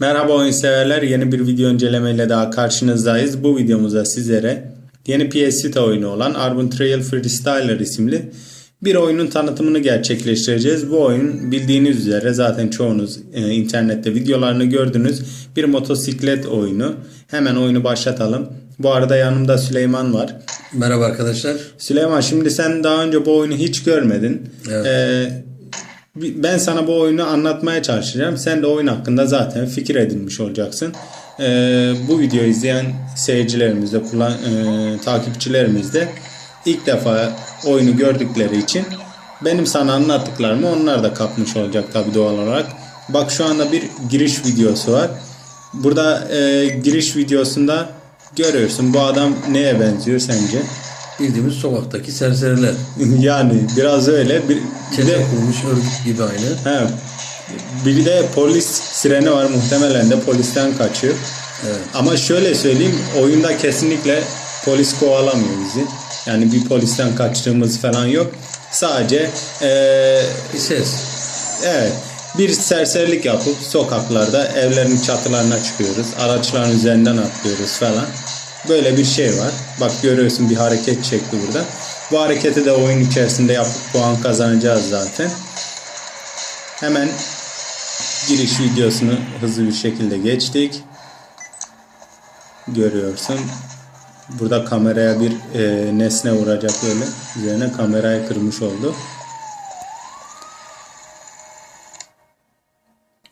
Merhaba oyun severler. Yeni bir video incelemeyle daha karşınızdayız. Bu videomuzda sizlere yeni PS Vita oyunu olan Urban Trail Freestyler isimli bir oyunun tanıtımını gerçekleştireceğiz. Bu oyun bildiğiniz üzere zaten çoğunuz e, internette videolarını gördünüz. Bir motosiklet oyunu. Hemen oyunu başlatalım. Bu arada yanımda Süleyman var. Merhaba arkadaşlar. Süleyman şimdi sen daha önce bu oyunu hiç görmedin. Evet. Ee, ben sana bu oyunu anlatmaya çalışacağım. Sen de oyun hakkında zaten fikir edinmiş olacaksın. Ee, bu videoyu izleyen seyircilerimiz de, kullan, e, takipçilerimiz de ilk defa oyunu gördükleri için benim sana anlattıklarımı onlar da kapmış olacak tabii doğal olarak. Bak şu anda bir giriş videosu var. Burada e, giriş videosunda görüyorsun bu adam neye benziyor sence? Bildiğimiz sokaktaki serseriler. yani biraz öyle. Bir, Çete de kurmuş örgüt gibi aynı. he, bir de polis sireni var muhtemelen de polisten kaçıyor. Evet. Ama şöyle söyleyeyim oyunda kesinlikle polis kovalamıyor bizi. Yani bir polisten kaçtığımız falan yok. Sadece eee, Bir ses. evet bir serserilik yapıp sokaklarda evlerin çatılarına çıkıyoruz. Araçların üzerinden atlıyoruz falan. Böyle bir şey var. Bak görüyorsun bir hareket çekti burada. Bu hareketi de oyun içerisinde yapıp puan kazanacağız zaten. Hemen giriş videosunu hızlı bir şekilde geçtik. Görüyorsun. Burada kameraya bir e, nesne vuracak böyle. Üzerine kamerayı kırmış oldu.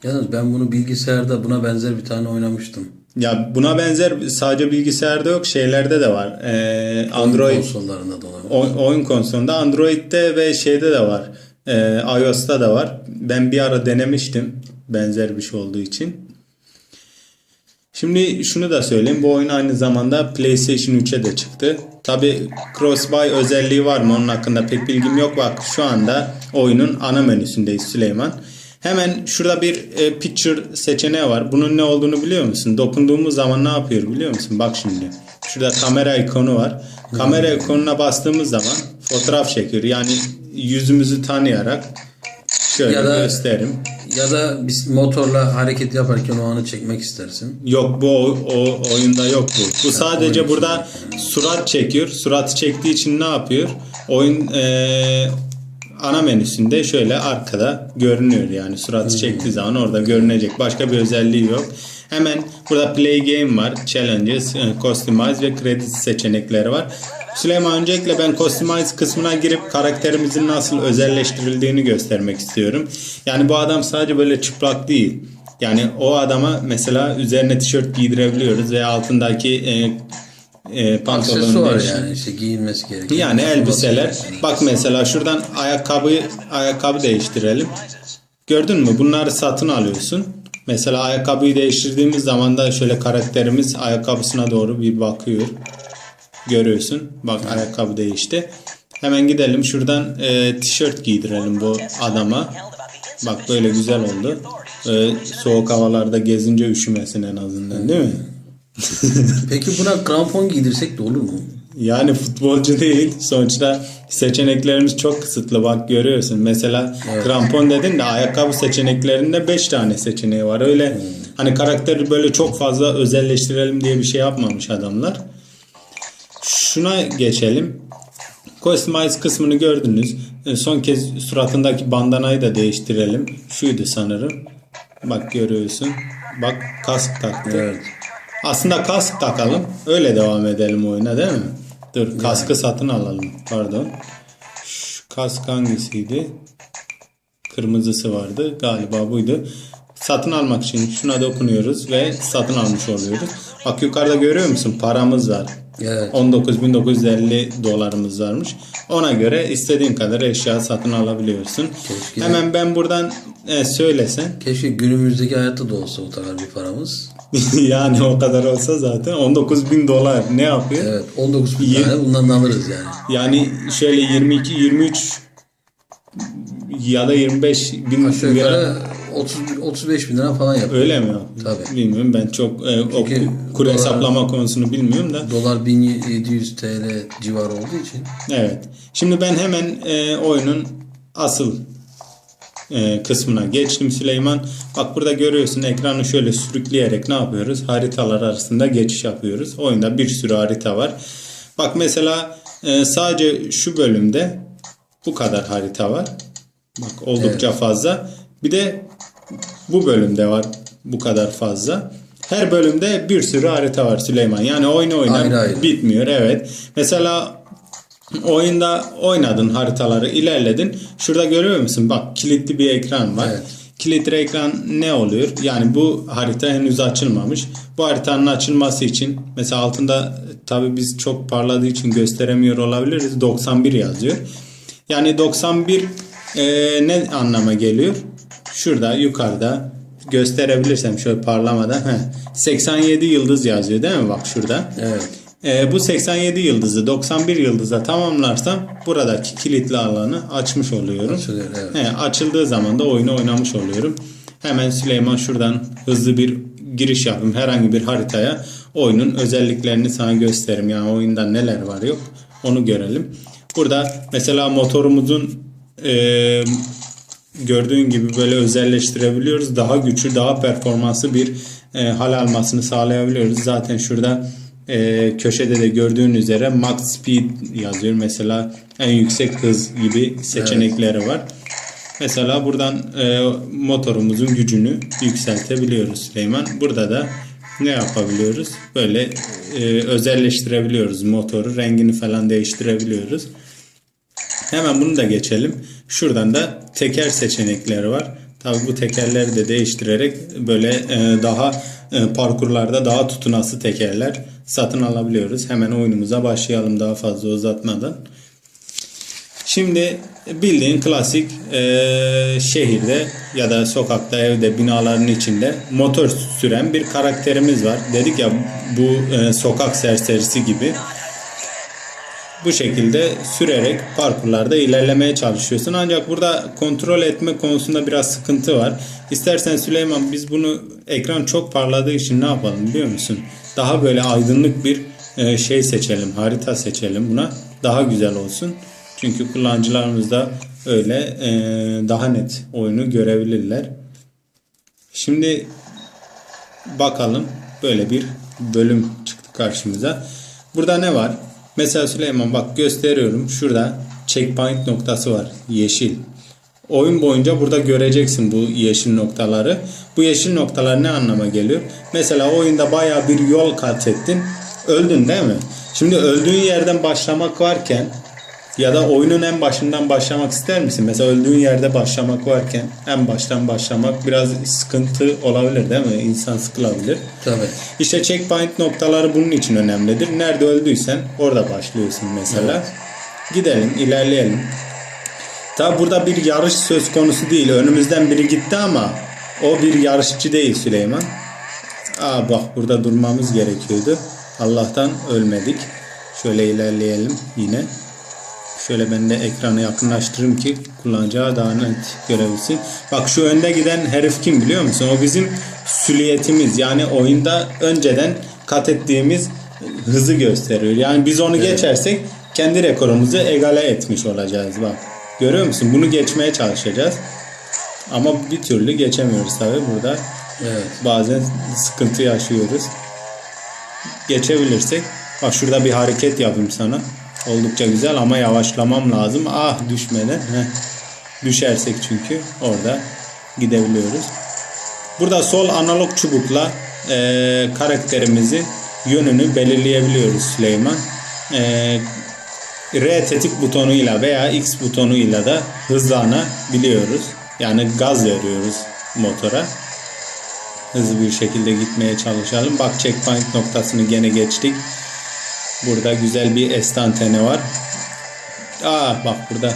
Yalnız ben bunu bilgisayarda buna benzer bir tane oynamıştım. Ya buna benzer sadece bilgisayarda yok şeylerde de var. Ee, Android konsollarında da olabilir. oy- oyun konsolunda Android'de ve şeyde de var. Ee, iOS'ta da var. Ben bir ara denemiştim benzer bir şey olduğu için. Şimdi şunu da söyleyeyim. Bu oyun aynı zamanda PlayStation 3'e de çıktı. Tabi Crossbuy özelliği var mı onun hakkında pek bilgim yok. Bak şu anda oyunun ana menüsündeyiz Süleyman. Hemen şurada bir e, picture seçeneği var. Bunun ne olduğunu biliyor musun? Dokunduğumuz zaman ne yapıyor biliyor musun? Bak şimdi. Şurada kamera ikonu var. Kamera ikonuna bastığımız zaman fotoğraf çekiyor. Yani yüzümüzü tanıyarak şöyle Ya da- göstereyim. Ya da biz motorla hareket yaparken o anı çekmek istersin. Yok bu o, o oyunda yok bu. Bu sadece burada surat çekiyor. Surat çektiği için ne yapıyor? Oyun eee, ana menüsünde şöyle arkada görünüyor yani suratı çektiği zaman orada görünecek. Başka bir özelliği yok. Hemen burada play game var. Challenges, e, customize ve credit seçenekleri var. Süleyman öncelikle ben customize kısmına girip karakterimizin nasıl özelleştirildiğini göstermek istiyorum. Yani bu adam sadece böyle çıplak değil. Yani o adama mesela üzerine tişört giydirebiliyoruz ve altındaki e, e, pantolonun Aksesuar değiş- yani işte giyinmesi gereken. yani elbiseler. Bak mesela şuradan ayakkabı ayakkabı değiştirelim. Gördün mü? Bunları satın alıyorsun. Mesela ayakkabıyı değiştirdiğimiz zaman da şöyle karakterimiz ayakkabısına doğru bir bakıyor. Görüyorsun. Bak ayakkabı değişti. Hemen gidelim şuradan e, tişört giydirelim bu adama. Bak böyle güzel oldu. E, soğuk havalarda gezince üşümesin en azından değil mi? Peki buna krampon giydirsek de olur mu? Yani futbolcu değil. Sonuçta seçeneklerimiz çok kısıtlı. Bak görüyorsun. Mesela krampon dedin de ayakkabı seçeneklerinde 5 tane seçeneği var. Öyle hani karakteri böyle çok fazla özelleştirelim diye bir şey yapmamış adamlar. Şuna geçelim. Customize kısmını gördünüz. E, Son kez suratındaki bandanayı da değiştirelim. Şuydu sanırım. Bak görüyorsun. Bak kask taktı. Evet. Aslında kask takalım. Öyle devam edelim oyuna değil mi? Dur kaskı satın alalım. Pardon. Şu kask hangisiydi? Kırmızısı vardı. Galiba buydu. Satın almak için şuna dokunuyoruz ve satın almış oluyoruz. Bak yukarıda görüyor musun? Paramız var. Evet. 19.950 dolarımız varmış. Ona göre istediğin kadar eşya satın alabiliyorsun. Keşke. Hemen ben buradan e, söylesen. Keşke günümüzdeki hayatta da olsa o kadar bir paramız. yani o kadar olsa zaten 19.000 dolar ne yapıyor? Evet 19 bin tane bundan alırız yani. Yani şöyle 22 23 ya da 25 bin Aşağı lira yukarı 30, 35 bin lira falan yapıyor. öyle mi? Tabii. Bilmiyorum ben çok e, o kur dolar- hesaplama konusunu bilmiyorum da. Dolar 1700 TL civarı olduğu için. Evet. Şimdi ben hemen e, oyunun asıl kısmına geçtim Süleyman. Bak burada görüyorsun ekranı şöyle sürükleyerek ne yapıyoruz? Haritalar arasında geçiş yapıyoruz. Oyunda bir sürü harita var. Bak mesela e, sadece şu bölümde bu kadar harita var. Bak oldukça fazla. Bir de bu bölümde var bu kadar fazla. Her bölümde bir sürü harita var Süleyman. Yani oyna oyna Ayrı ayrı. bitmiyor. Evet. Mesela oyunda oynadın haritaları ilerledin. Şurada görüyor musun? Bak kilitli bir ekran var. Evet. Kilitli ekran ne oluyor? Yani bu harita henüz açılmamış. Bu haritanın açılması için mesela altında tabi biz çok parladığı için gösteremiyor olabiliriz. 91 yazıyor. Yani 91 e, ne anlama geliyor? Şurada yukarıda gösterebilirsem şöyle parlamadan heh, 87 yıldız yazıyor değil mi? Bak şurada. Evet. E, bu 87 yıldızı 91 yıldıza tamamlarsam buradaki kilitli alanı açmış oluyorum. Açılıyor, evet. He, açıldığı zaman da oyunu oynamış oluyorum. Hemen Süleyman şuradan hızlı bir giriş yapayım herhangi bir haritaya. Oyunun özelliklerini sana gösteririm. Yani oyunda neler var yok onu görelim. Burada mesela motorumuzun e, gördüğün gibi böyle özelleştirebiliyoruz. Daha güçlü, daha performanslı bir e, hal almasını sağlayabiliyoruz. Zaten şurada e, köşede de gördüğün üzere max speed yazıyor. Mesela en yüksek hız gibi seçenekleri var. Mesela buradan e, motorumuzun gücünü yükseltebiliyoruz Süleyman. Burada da ne yapabiliyoruz? Böyle e, özelleştirebiliyoruz motoru. Rengini falan değiştirebiliyoruz. Hemen bunu da geçelim. Şuradan da teker seçenekleri var. Tabi bu tekerleri de değiştirerek böyle e, daha parkurlarda daha tutunası tekerler satın alabiliyoruz. Hemen oyunumuza başlayalım daha fazla uzatmadan. Şimdi bildiğin klasik e, şehirde ya da sokakta, evde, binaların içinde motor süren bir karakterimiz var. Dedik ya bu e, sokak serserisi gibi bu şekilde sürerek parkurlarda ilerlemeye çalışıyorsun. Ancak burada kontrol etme konusunda biraz sıkıntı var. İstersen Süleyman biz bunu ekran çok parladığı için ne yapalım biliyor musun? Daha böyle aydınlık bir e, şey seçelim, harita seçelim buna. Daha güzel olsun. Çünkü kullanıcılarımız da öyle e, daha net oyunu görebilirler. Şimdi bakalım böyle bir bölüm çıktı karşımıza. Burada ne var? Mesela Süleyman bak gösteriyorum. Şurada checkpoint noktası var. Yeşil. Oyun boyunca burada göreceksin bu yeşil noktaları. Bu yeşil noktalar ne anlama geliyor? Mesela oyunda baya bir yol kat ettin. Öldün değil mi? Şimdi öldüğün yerden başlamak varken ya da oyunun en başından başlamak ister misin? Mesela öldüğün yerde başlamak varken en baştan başlamak biraz sıkıntı olabilir değil mi? İnsan sıkılabilir. Tabii. İşte checkpoint noktaları bunun için önemlidir. Nerede öldüysen orada başlıyorsun mesela. Gidelim, ilerleyelim. Tabi burada bir yarış söz konusu değil. Önümüzden biri gitti ama o bir yarışçı değil Süleyman. Aa bak burada durmamız gerekiyordu. Allah'tan ölmedik. Şöyle ilerleyelim yine. Şöyle ben de ekranı yakınlaştırayım ki kullanacağı daha net görebilsin. Bak şu önde giden herif kim biliyor musun? O bizim süliyetimiz. Yani oyunda önceden kat ettiğimiz hızı gösteriyor. Yani biz onu geçersek kendi rekorumuzu egale etmiş olacağız. Bak görüyor musun? Bunu geçmeye çalışacağız. Ama bir türlü geçemiyoruz tabii burada. Evet. Bazen sıkıntı yaşıyoruz. Geçebilirsek. Bak şurada bir hareket yapayım sana. Oldukça güzel ama yavaşlamam lazım. Ah düşmeden. Heh. Düşersek çünkü orada gidebiliyoruz. Burada sol analog çubukla e, karakterimizin yönünü belirleyebiliyoruz Süleyman. E, R tetik butonuyla veya X butonuyla da hızlanabiliyoruz. Yani gaz veriyoruz motora hızlı bir şekilde gitmeye çalışalım. Bak checkpoint noktasını gene geçtik. Burada güzel bir estantene var. Aa bak burada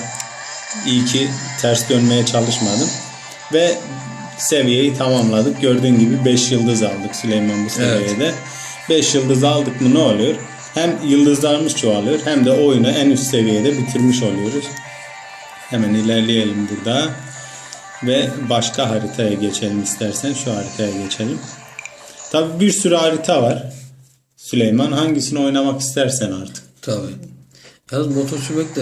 iyi ki ters dönmeye çalışmadım. Ve seviyeyi tamamladık. Gördüğün gibi 5 yıldız aldık Süleyman bu seviyede. 5 yıldız aldık mı ne oluyor? Hem yıldızlarımız çoğalıyor hem de oyunu en üst seviyede bitirmiş oluyoruz. Hemen ilerleyelim burada. Ve başka haritaya geçelim istersen. Şu haritaya geçelim. Tabi bir sürü harita var. Süleyman hangisini oynamak istersen artık. Tabii. Yalnız motor sürmek de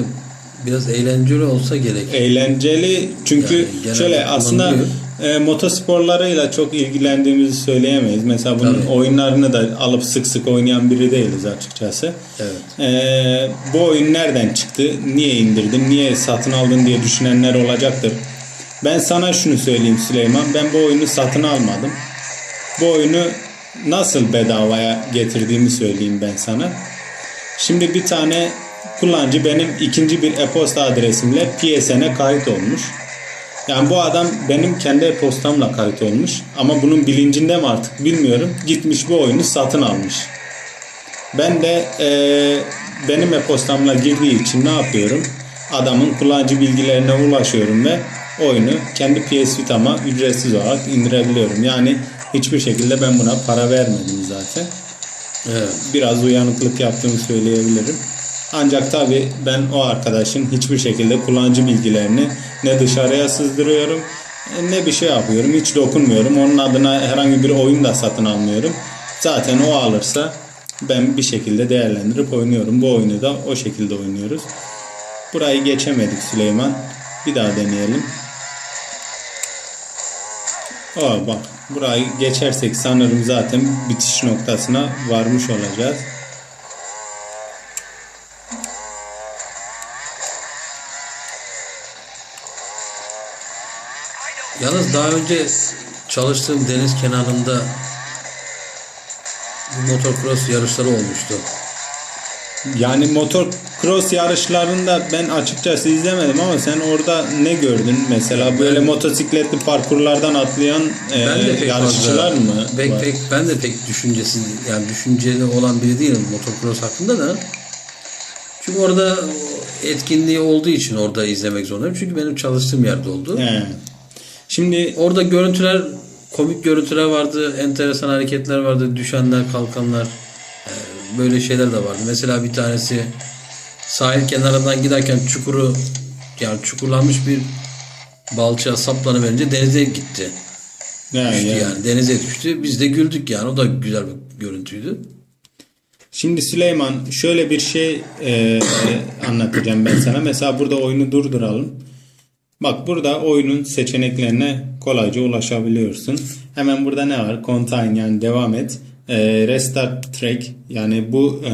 Biraz eğlenceli olsa gerek. eğlenceli çünkü Yani şöyle aslında e, motosporlarıyla çok ilgilendiğimizi söyleyemeyiz. Mesela bunun Tabii. oyunlarını da alıp sık sık oynayan biri değiliz açıkçası. Evet. E, bu oyun nereden çıktı? Niye indirdin? Niye satın aldın diye düşünenler olacaktır. Ben sana şunu söyleyeyim Süleyman. Ben bu oyunu satın almadım. Bu oyunu nasıl bedavaya getirdiğimi söyleyeyim ben sana. Şimdi bir tane kullanıcı benim ikinci bir e-posta adresimle PSN'e kayıt olmuş. Yani bu adam benim kendi e-postamla kayıt olmuş. Ama bunun bilincinde mi artık bilmiyorum. Gitmiş bu oyunu satın almış. Ben de eee, benim e-postamla girdiği için ne yapıyorum? Adamın kullanıcı bilgilerine ulaşıyorum ve oyunu kendi PS Vita'ma ücretsiz olarak indirebiliyorum. Yani hiçbir şekilde ben buna para vermedim zaten Evet. biraz uyanıklık yaptığımı söyleyebilirim. Ancak tabi ben o arkadaşın hiçbir şekilde kullanıcı bilgilerini ne dışarıya sızdırıyorum ne bir şey yapıyorum. Hiç dokunmuyorum. Onun adına herhangi bir oyun da satın almıyorum. Zaten o alırsa ben bir şekilde değerlendirip oynuyorum. Bu oyunu da o şekilde oynuyoruz. Burayı geçemedik Süleyman. Bir daha deneyelim. Aa bak burayı geçersek sanırım zaten bitiş noktasına varmış olacağız. Yalnız daha önce çalıştığım deniz kenarında bu motocross yarışları olmuştu. Yani motor cross yarışlarında ben açıkçası izlemedim ama sen orada ne gördün? Mesela böyle motosikletli parkurlardan atlayan e, Ben yarışçılar fazla, mı? Pek, var? pek, ben de pek düşüncesiz yani düşünceli olan biri değilim motocross hakkında da. Çünkü orada etkinliği olduğu için orada izlemek zorundayım. Çünkü benim çalıştığım yerde oldu. He. Şimdi Orada görüntüler, komik görüntüler vardı, enteresan hareketler vardı, düşenler, kalkanlar, böyle şeyler de vardı. Mesela bir tanesi sahil kenarından giderken çukuru, yani çukurlanmış bir balçığa saplanıverince denize gitti. yani, Düştü yani. yani. denize düştü. Biz de güldük yani. O da güzel bir görüntüydü. Şimdi Süleyman şöyle bir şey e, anlatacağım ben sana. Mesela burada oyunu durduralım. Bak burada oyunun seçeneklerine kolayca ulaşabiliyorsun. Hemen burada ne var? Continue yani devam et. E, restart track yani bu e,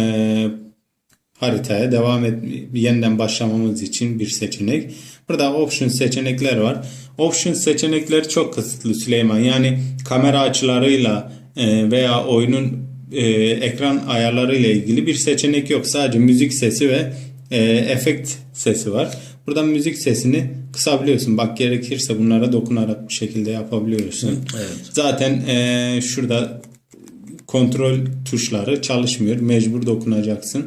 haritaya devam et yeniden başlamamız için bir seçenek. Burada option seçenekler var. Option seçenekleri çok kısıtlı Süleyman. Yani kamera açılarıyla e, veya oyunun e, ekran ayarları ile ilgili bir seçenek yok. Sadece müzik sesi ve e, efekt sesi var. Buradan müzik sesini kısabiliyorsun. Bak gerekirse bunlara dokunarak bir şekilde yapabiliyorsun. Evet. Zaten e, şurada kontrol tuşları çalışmıyor. Mecbur dokunacaksın.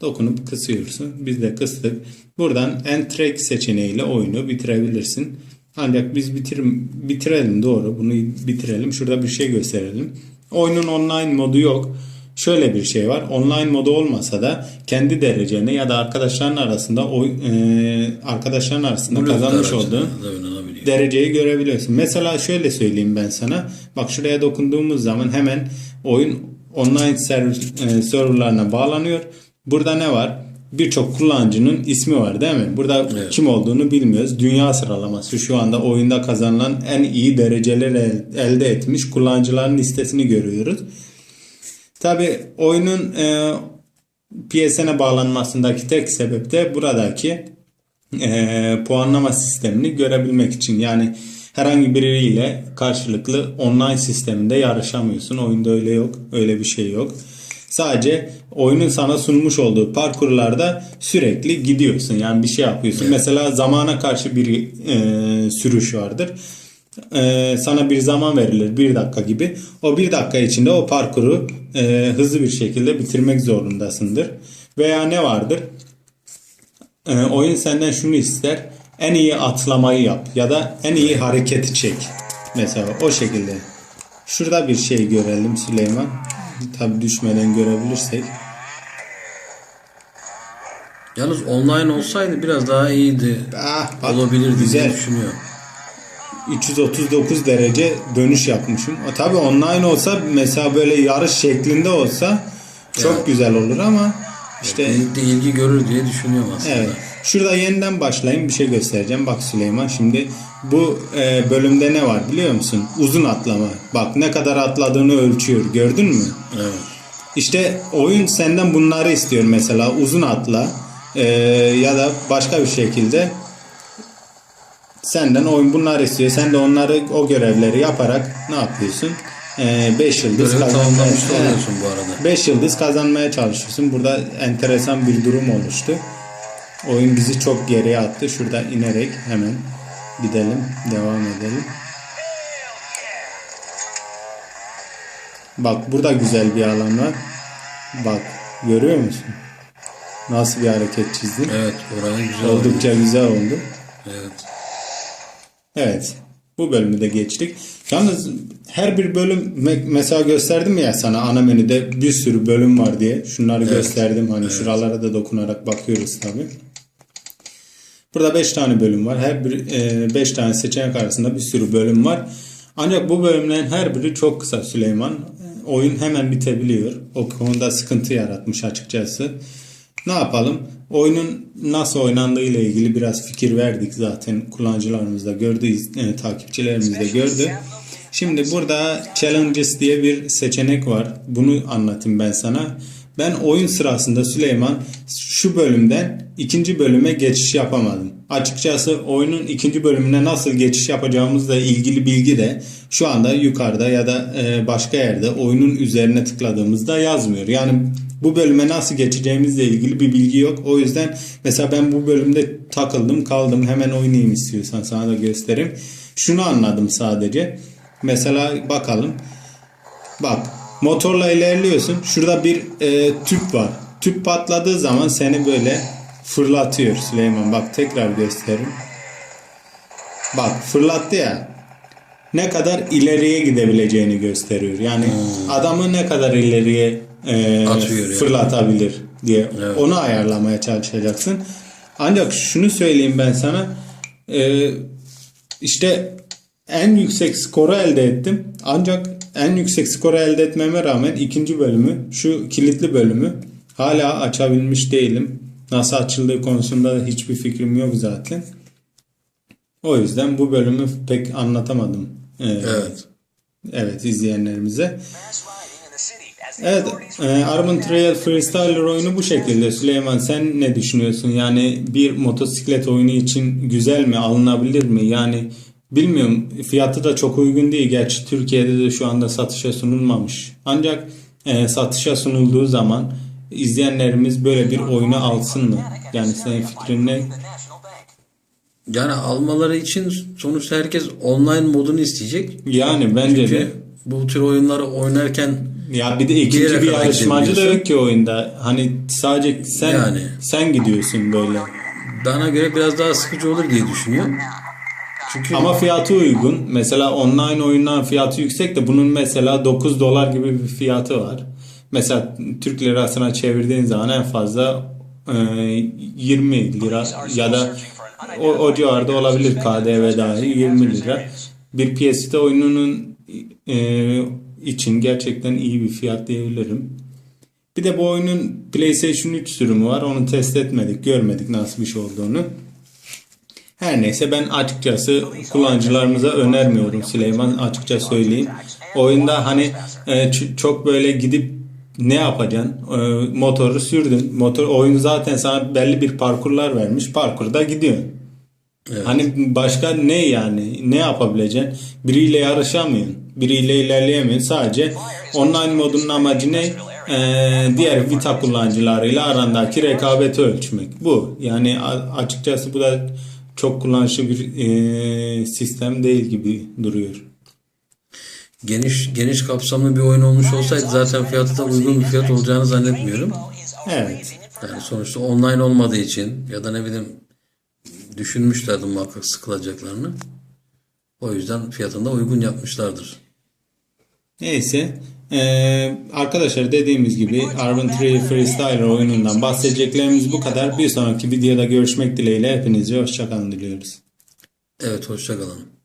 Dokunup kısıyorsun. Biz de kıstık. Buradan end track seçeneğiyle oyunu bitirebilirsin. Ancak biz bitir, bitirelim doğru. Bunu bitirelim. Şurada bir şey gösterelim. Oyunun online modu yok. Şöyle bir şey var. Online modu olmasa da kendi dereceni ya da arkadaşların arasında oy, e, arkadaşların arasında Bluetooth kazanmış olduğun dereceyi görebiliyorsun. Mesela şöyle söyleyeyim ben sana. Bak şuraya dokunduğumuz zaman hemen oyun online server, e, serverlarına bağlanıyor. Burada ne var? Birçok kullanıcının ismi var değil mi? Burada Evet. kim olduğunu bilmiyoruz. Dünya sıralaması şu anda oyunda kazanılan en iyi dereceler el- elde etmiş kullanıcıların listesini görüyoruz. Tabi oyunun e, PSN'e bağlanmasındaki tek sebep de buradaki e, puanlama sistemini görebilmek için. Yani herhangi biriyle karşılıklı online sisteminde yarışamıyorsun. Oyunda öyle yok. Öyle bir şey yok. Sadece oyunun sana sunmuş olduğu parkurlarda sürekli gidiyorsun. Yani bir şey yapıyorsun. Mesela zamana karşı bir e, sürüş vardır. E, sana bir zaman verilir. Bir dakika gibi. O bir dakika içinde o parkuru e, hızlı bir şekilde bitirmek zorundasındır. Veya ne vardır? Ee, oyun senden şunu ister. En iyi atlamayı yap ya da en iyi hareketi çek. Mesela o şekilde. Şurada bir şey görelim Süleyman. Tabi düşmeden görebilirsek. Yalnız online olsaydı biraz daha iyiydi. Ah, bak, Olabilirdi güzel. diye düşünüyorum. 339 derece dönüş yapmışım. Tabi online olsa mesela böyle yarış şeklinde olsa çok Evet. güzel olur ama İşte de ilgi görür diye düşünüyorum aslında. Evet. Şurada yeniden başlayayım bir şey göstereceğim. Bak Süleyman şimdi bu e, bölümde ne var biliyor musun? Uzun atlama. Bak ne kadar atladığını ölçüyor. Gördün mü? Evet. İşte oyun senden bunları istiyor mesela uzun atla e, ya da başka bir şekilde senden oyun bunları istiyor. Sen de onları o görevleri yaparak ne yapıyorsun? 5 yıldız Görevi kazanmaya tamamlamış Evet. oluyorsun bu arada. 5 yıldız kazanmaya çalışıyorsun. Burada enteresan bir durum oluştu. Oyun bizi çok geriye attı. Şurada inerek hemen gidelim. Devam edelim. Bak burada güzel bir alan var. Bak görüyor musun? Nasıl bir hareket çizdim. Evet oraya güzel oldu. Oldukça güzel oldu. Evet. Evet. Bu bölümü de geçtik. Yalnız her bir bölüm me- mesela gösterdim ya sana ana menüde bir sürü bölüm var diye. Şunları gösterdim. Hani şuralara da dokunarak bakıyoruz tabi. Burada 5 tane bölüm var. Her bir 5 tane seçenek arasında bir sürü bölüm var. Ancak bu bölümlerin her biri çok kısa Süleyman. Oyun hemen bitebiliyor. O konuda sıkıntı yaratmış açıkçası. Ne yapalım? Oyunun nasıl oynandığı ile ilgili biraz fikir verdik zaten. Kullanıcılarımız da gördü, e, takipçilerimiz de gördü. Şimdi burada Challenges diye bir seçenek var. Bunu anlatayım ben sana. Ben oyun sırasında Süleyman şu bölümden ikinci bölüme geçiş yapamadım. Açıkçası oyunun ikinci bölümüne nasıl geçiş yapacağımızla ilgili bilgi de şu anda yukarıda ya da e, başka yerde oyunun üzerine tıkladığımızda yazmıyor. Yani bu bölüme nasıl geçeceğimizle ilgili bir bilgi yok. O yüzden mesela ben bu bölümde takıldım kaldım hemen oynayayım istiyorsan sana da göstereyim. Şunu anladım sadece. Mesela bakalım. Bak motorla ilerliyorsun. Şurada bir e, tüp var. Tüp patladığı zaman seni böyle fırlatıyor Süleyman. Bak tekrar gösteririm. Bak fırlattı ya. Ne kadar ileriye gidebileceğini gösteriyor. Yani adamı ne kadar ileriye e, Atıyor yani. fırlatabilir diye Evet. onu ayarlamaya çalışacaksın. Ancak şunu söyleyeyim ben sana. E, işte en yüksek skoru elde ettim. Ancak en yüksek skoru elde etmeme rağmen ikinci bölümü, şu kilitli bölümü hala açabilmiş değilim. Nasıl açıldığı konusunda da hiçbir fikrim yok zaten. O yüzden bu bölümü pek anlatamadım. Ee, Evet. evet izleyenlerimize. Evet, e, Armand Trail Freestyler oyunu bu şekilde. Süleyman sen ne düşünüyorsun? Yani bir motosiklet oyunu için güzel mi, alınabilir mi? Yani bilmiyorum fiyatı da çok uygun değil. Gerçi Türkiye'de de şu anda satışa sunulmamış. Ancak e, satışa sunulduğu zaman izleyenlerimiz böyle bir oyunu alsın mı? Yani senin fikrin ne? Yani almaları için sonuçta herkes online modunu isteyecek. Yani bence de. Çünkü bu tür oyunları oynarken Ya bir de ikinci bir kadar yarışmacı da yok ki oyunda. Hani sadece sen Yani. sen gidiyorsun böyle. bana göre biraz daha sıkıcı olur diye düşünüyorum. Çünkü Ama fiyatı uygun. Mesela online oyunların fiyatı yüksek de bunun mesela 9 dolar gibi bir fiyatı var. Mesela Türk lirasına çevirdiğin zaman en fazla e, 20 lira ya da o, o civarda olabilir KDV dahil 20 lira. Bir PS oyununun e, için gerçekten iyi bir fiyat diyebilirim. Bir de bu oyunun PlayStation 3 sürümü var. Onu test etmedik, görmedik nasıl bir şey olduğunu. Her neyse ben açıkçası kullanıcılarımıza önermiyorum Süleyman açıkça söyleyeyim. Oyunda hani e, çok böyle gidip ne yapacaksın? E, motoru sürdün. Motor oyun zaten sana belli bir parkurlar vermiş. Parkurda gidiyorsun. Hani başka ne yani? Ne yapabileceksin? Biriyle yarışamıyorsun. Biriyle ilerleyemiyorsun. Sadece online modunun amacı ne? Ee, diğer Vita kullanıcılarıyla arandaki rekabeti ölçmek. Bu. Yani açıkçası bu da çok kullanışlı bir e, sistem değil gibi duruyor. geniş geniş kapsamlı bir oyun olmuş olsaydı zaten fiyatı da uygun bir fiyat olacağını zannetmiyorum. Evet. Yani sonuçta online olmadığı için ya da ne bileyim düşünmüşlerdi muhakkak sıkılacaklarını. O yüzden fiyatını da uygun yapmışlardır. Neyse. Ee, arkadaşlar dediğimiz gibi Arvin Tree Freestyle oyunundan bahsedeceklerimiz bu kadar. Bir sonraki videoda görüşmek dileğiyle hepinize hoşçakalın diliyoruz. Evet hoşçakalın.